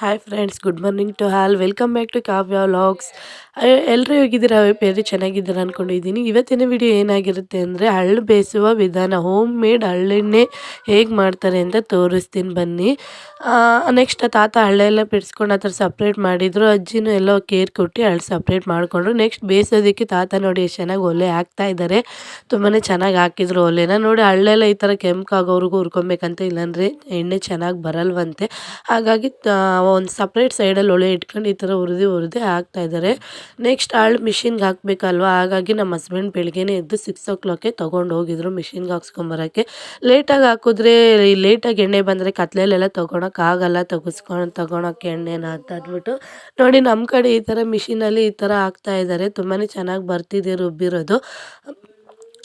Hi friends good morning to all welcome back to Kavya vlogs ಎಲ್ಲರೂ ಹೇಗಿದ್ದೀರಾ? ಬೇರೆ ಚೆನ್ನಾಗಿದ್ದೀರಾ ಅಂದ್ಕೊಂಡಿದ್ದೀನಿ ಇವತ್ತಿನ ವಿಡಿಯೋ ಏನಾಗಿರುತ್ತೆ ಅಂದರೆ ಹಳ್ಳು ಬೇಯಿಸುವ ವಿಧಾನ ಹೋಮ್ ಮೇಡ್ ಹಳ್ಳೆಣ್ಣೆ ಹೇಗೆ ಮಾಡ್ತಾರೆ ಅಂತ ತೋರಿಸ್ತೀನಿ ಬನ್ನಿ. ನೆಕ್ಸ್ಟ್ ತಾತ ಹಳ್ಳೆಲ್ಲ ಬಿಡಿಸ್ಕೊಂಡು ಆ ಥರ ಸಪ್ರೇಟ್ ಮಾಡಿದರು. ಅಜ್ಜಿನೂ ಎಲ್ಲ ಕೇರ್ ಕೊಟ್ಟು ಹಳ್ಳು ಸಪ್ರೇಟ್ ಮಾಡಿಕೊಂಡ್ರು. ನೆಕ್ಸ್ಟ್ ಬೇಯಿಸೋದಕ್ಕೆ ತಾತ ನೋಡಿ ಎಷ್ಟು ಚೆನ್ನಾಗಿ ಒಲೆ ಹಾಕ್ತಾ ಇದ್ದಾರೆ. ತುಂಬಾ ಚೆನ್ನಾಗಿ ಹಾಕಿದ್ರು ಒಲೆನ. ನೋಡಿ ಹಳ್ಳೆಲ್ಲ ಈ ಥರ ಕೆಂಪಾಗೋವ್ರಿಗೂ ಹುರ್ಕೊಬೇಕಂತ ಇಲ್ಲಾಂದರೆ ಎಣ್ಣೆ ಚೆನ್ನಾಗಿ ಬರಲ್ವಂತೆ. ಹಾಗಾಗಿ ಒಂದು ಸಪ್ರೇಟ್ ಸೈಡಲ್ಲಿ ಒಲೆ ಇಟ್ಕೊಂಡು ಈ ಥರ ಹುರಿದು ಹುರಿದು ಹಾಕ್ತಾಯಿದ್ದಾರೆ ನೆಕ್ಸ್ಟ್ ಆಳು ಮಿಷಿನ್ಗೆ ಹಾಕಬೇಕಲ್ವ? ಹಾಗಾಗಿ ನಮ್ಮ ಹಸ್ಬೆಂಡ್ ಬೆಳಗ್ಗೆನೇ ಎದ್ದು ಸಿಕ್ಸ್ ಓ ಕ್ಲಾಕೆ ತೊಗೊಂಡು ಹೋಗಿದ್ರು ಮಿಷಿನ್ಗೆ ಹಾಕ್ಸ್ಕೊಂಬರೋಕ್ಕೆ. ಲೇಟಾಗಿ ಹಾಕಿದ್ರೆ ಲೇಟಾಗಿ ಎಣ್ಣೆ ಬಂದರೆ ಕತ್ಲೆಲೆಲ್ಲ ತೊಗೊಳಕ್ಕಾಗಲ್ಲ ತೆಗೆಸ್ಕೊಂಡು ತೊಗೊಳಕ್ಕೆ ಎಣ್ಣೆನ ಅಂತ ಅಂದ್ಬಿಟ್ಟು ನೋಡಿ ನಮ್ಮ ಕಡೆ ಈ ಥರ ಮಿಷಿನಲ್ಲಿ ಈ ಥರ ಹಾಕ್ತಾ ಇದ್ದಾರೆ ತುಂಬಾ ಚೆನ್ನಾಗಿ ಬರ್ತಿದೆ ರುಬ್ಬಿರೋದು.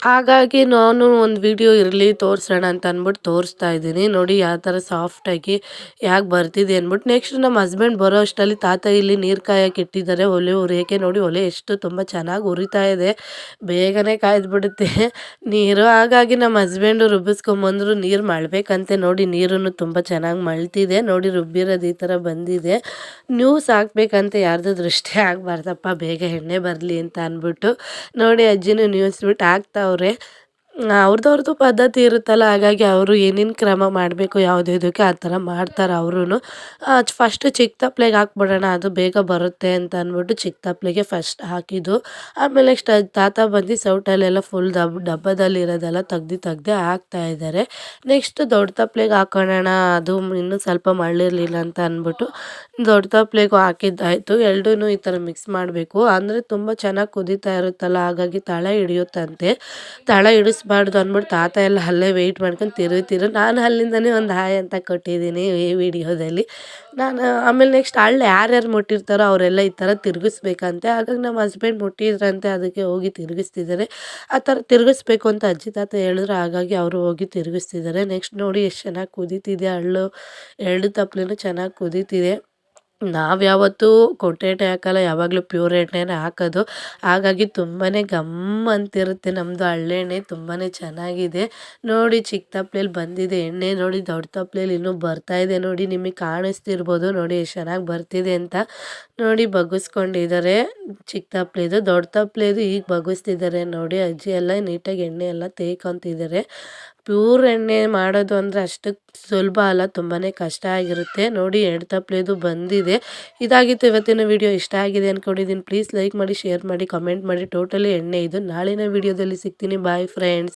ಹಾಗಾಗಿ ನಾನು ಒಂದು ವಿಡಿಯೋ ಇರಲಿ ತೋರಿಸೋಣ ಅಂತ ಅಂದ್ಬಿಟ್ಟು ತೋರಿಸ್ತಾ ಇದ್ದೀನಿ. ನೋಡಿ, ಯಾವ ಥರ ಸಾಫ್ಟಾಗಿ ಯಾಕೆ ಬರ್ತಿದೆ ಅಂದ್ಬಿಟ್ಟು. ನೆಕ್ಸ್ಟ್ ನಮ್ಮ ಹಸ್ಬೆಂಡ್ ಬರೋ ಅಷ್ಟರಲ್ಲಿ ತಾತ ಇಲ್ಲಿ ನೀರು ಕಾಯಕ್ಕೆ ಇಟ್ಟಿದ್ದಾರೆ. ಒಲೆ ಉರಿಯೋಕ್ಕೆ. ನೋಡಿ, ಒಲೆ ಎಷ್ಟು ತುಂಬ ಚೆನ್ನಾಗಿ ಉರಿತಾ ಇದೆ. ಬೇಗನೆ ಕಾಯ್ದುಬಿಡುತ್ತೆ. ನೀರು. ಹಾಗಾಗಿ ನಮ್ಮ ಹಸ್ಬೆಂಡು ರುಬ್ಬಿಸ್ಕೊಂಬಂದ್ರು ನೀರು ಮಾಡಬೇಕಂತೆ. ನೋಡಿ, ನೀರನ್ನು ತುಂಬ ಚೆನ್ನಾಗಿ ಮಳ್ತಿದೆ. ನೋಡಿ, ರುಬ್ಬಿರೋದು ಈ ಥರ ಬಂದಿದೆ. ನ್ಯೂಸ್ ಹಾಕ್ಬೇಕಂತ. ಯಾರ್ದು ದೃಷ್ಟಿ ಆಗಬಾರ್ದಪ್ಪ. ಬೇಗ ಎಣ್ಣೆ ಬರಲಿ ಅಂತ ಅಂದ್ಬಿಟ್ಟು. ನೋಡಿ, ಅಜ್ಜಿನೂ ನ್ಯೂಸ್ ಬಿಟ್ಟು ಹಾಕ್ತಾವ್ರೆ ಅವ್ರದ್ದು ಅವ್ರದ್ದು ಪದ್ಧತಿ ಇರುತ್ತಲ್ಲ, ಹಾಗಾಗಿ ಅವರು ಏನೇನು ಕ್ರಮ ಮಾಡಬೇಕು ಯಾವುದ್ಯಾವುದಕ್ಕೆ ಆ ಥರ ಮಾಡ್ತಾರೆ ಅವ್ರೂ ಫಸ್ಟ್ ಚಿಕ್ಕ ತಪ್ಲೆಗೆ ಹಾಕ್ಬಿಡೋಣ, ಅದು ಬೇಗ ಬರುತ್ತೆ ಅಂತ ಅಂದ್ಬಿಟ್ಟು ಚಿಕ್ಕ ತಪ್ಲೆಗೆ ಫಸ್ಟ್ ಹಾಕಿದ್ದು. ಆಮೇಲೆ ನೆಕ್ಸ್ಟ್ ತಾತ ಬಂದು ಸೌಟಲ್ಲೆಲ್ಲ ಫುಲ್ ದಬ್ ಡಬ್ಬದಲ್ಲಿರೋದೆಲ್ಲ ತೆಗ್ದು ತೆಗ್ದು ಹಾಕ್ತಾ ಇದ್ದಾರೆ ನೆಕ್ಸ್ಟ್ ದೊಡ್ಡ ತಪ್ಲೆಗೆ ಹಾಕೊಳ್ಳೋಣ ಅದು ಇನ್ನೂ ಸ್ವಲ್ಪ ಮಳ್ಳಿರಲಿಲ್ಲ ಅಂತ ಅಂದ್ಬಿಟ್ಟು ದೊಡ್ಡ ತಪ್ಲೆಗೂ ಹಾಕಿದ್ದಾಯಿತು ಎರಡೂ ಈ ಥರ ಮಿಕ್ಸ್ ಮಾಡಬೇಕು. ಅಂದರೆ ತುಂಬ ಚೆನ್ನಾಗಿ ಕುದೀತಾ ಇರುತ್ತಲ್ಲ, ಹಾಗಾಗಿ ತಳ ಹಿಡಿಯುತ್ತಂತೆ. ತಳ ಹಿಡಿಸ್ಬಾರ್ದು ಅಂದ್ಬಿಟ್ಟು ತಾತ ಎಲ್ಲ ಅಲ್ಲೇ ವೆಯ್ಟ್ ಮಾಡ್ಕೊಂಡು ತಿರುಗ್ತಿರು ನಾನು ಅಲ್ಲಿಂದನೇ ಒಂದು ಹಾಯ್ ಅಂತ ಕೊಟ್ಟಿದ್ದೀನಿ ಈ ವಿಡಿಯೋದಲ್ಲಿ ನಾನು ಆಮೇಲೆ ನೆಕ್ಸ್ಟ್ ಅಲ್ಲಿ ಯಾರ್ಯಾರು ಮುಟ್ಟಿರ್ತಾರೋ ಅವರೆಲ್ಲ ಈ ಥರ ತಿರುಗಿಸ್ಬೇಕಂತೆ. ಹಾಗಾಗಿ ನಮ್ಮ ಹಸ್ಬೆಂಡ್ ಮುಟ್ಟಿದ್ರಂತೆ, ಅದಕ್ಕೆ ಹೋಗಿ ತಿರುಗಿಸ್ತಿದ್ದಾರೆ. ಆ ಥರ ತಿರುಗಿಸ್ಬೇಕು ಅಂತ ಅಜ್ಜಿ ತಾತ ಹೇಳಿದ್ರು, ಹಾಗಾಗಿ ಅವರು ಹೋಗಿ ತಿರುಗಿಸ್ತಿದ್ದಾರೆ. ನೆಕ್ಸ್ಟ್ ನೋಡಿ ಎಷ್ಟು ಚೆನ್ನಾಗಿ ಕುದೀತಿದೆ ಹಳ್ಳು ಎರಡು ತಪ್ಪಲೇನು ಚೆನ್ನಾಗಿ ಕುದೀತಿದೆ. ನಾವು ಯಾವತ್ತೂ ಕೊಟ್ಟೆ ಎಣ್ಣೆ ಹಾಕಲ್ಲ, ಯಾವಾಗಲೂ ಪ್ಯೂರ್ ಎಣ್ಣೆನೇ ಹಾಕೋದು. ಹಾಗಾಗಿ ತುಂಬಾ ಘಮ್ ಅಂತಿರುತ್ತೆ ನಮ್ಮದು ಹಳ್ಳೆಣ್ಣೆ ತುಂಬಾ ಚೆನ್ನಾಗಿದೆ. ನೋಡಿ ಚಿಕ್ಕ ತಪ್ಪಲೇಲಿ ಬಂದಿದೆ ಎಣ್ಣೆ, ನೋಡಿ ದೊಡ್ಡ ತಪ್ಪಲೇಲಿ ಇನ್ನೂ ಇದೆ, ನೋಡಿ ನಿಮಗೆ ಕಾಣಿಸ್ತಿರ್ಬೋದು, ನೋಡಿ ಎಷ್ಟು ಚೆನ್ನಾಗಿ ಬರ್ತಿದೆ ಅಂತ. ನೋಡಿ ಬಗ್ಗಿಸ್ಕೊಂಡಿದ್ದಾರೆ ಚಿಕ್ಕ ತಪ್ಲೆದು, ದೊಡ್ಡ ತಪ್ಲೆದು ಈಗ ಬಗ್ಗಿಸ್ತಿದ್ದಾರೆ ನೋಡಿ ಅಜ್ಜಿ ಎಲ್ಲ ನೀಟಾಗಿ ಎಣ್ಣೆ ಎಲ್ಲ ತೇಯ್ಕೊತಿದ್ದಾರೆ ಪ್ಯೂರ್ ಎಣ್ಣೆ ಮಾಡೋದು ಅಂದರೆ ಅಷ್ಟು ಸುಲಭ ಅಲ್ಲ ತುಂಬಾ ಕಷ್ಟ ಆಗಿರುತ್ತೆ. ನೋಡಿ, ಎರಡು ತಪ್ಪಲೆದು ಬಂದಿದೆ. ಇದಾಗಿತ್ತು ಇವತ್ತಿನ ವಿಡಿಯೋ. ಇಷ್ಟ ಆಗಿದೆ ಅಂದ್ಕೊಂಡಿದ್ದೀನಿ ಪ್ಲೀಸ್ ಲೈಕ್ ಮಾಡಿ, ಶೇರ್ ಮಾಡಿ, ಕಮೆಂಟ್ ಮಾಡಿ. ಟೋಟಲಿ ಎಣ್ಣೆ ಇದು. ನಾಳಿನ ವಿಡಿಯೋದಲ್ಲಿ ಸಿಗ್ತೀನಿ. Bye friends.